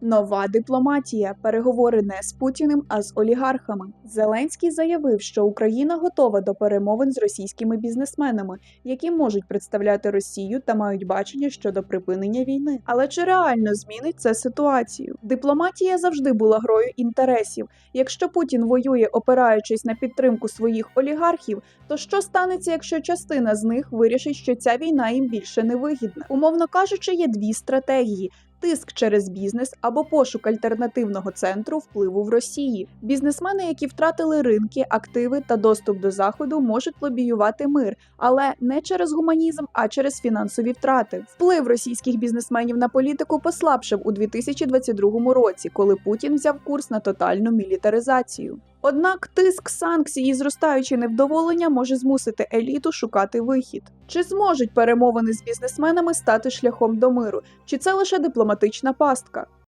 Нова дипломатія. Переговори не з Путіним, а з олігархами. Зеленський заявив, що Україна готова до перемовин з російськими бізнесменами, які можуть представляти Росію та мають бачення щодо припинення війни. Але чи реально змінить це ситуацію? Дипломатія завжди була грою інтересів. Якщо Путін воює, опираючись на підтримку своїх олігархів, то що станеться, якщо частина з них вирішить, що ця війна їм більше не вигідна? Умовно кажучи, є дві стратегії. Тиск через бізнес або пошук альтернативного центру впливу в Росії. Бізнесмени, які втратили ринки, активи та доступ до заходу, можуть лобіювати мир, але не через гуманізм, а через фінансові втрати. Вплив російських бізнесменів на політику послабшив у 2022 році, коли Путін взяв курс на тотальну мілітаризацію. Однак тиск санкцій і зростаюче невдоволення може змусити еліту шукати вихід. Чи зможуть перемовини з бізнесменами стати шляхом до миру? Чи це лише дипломатична пастка?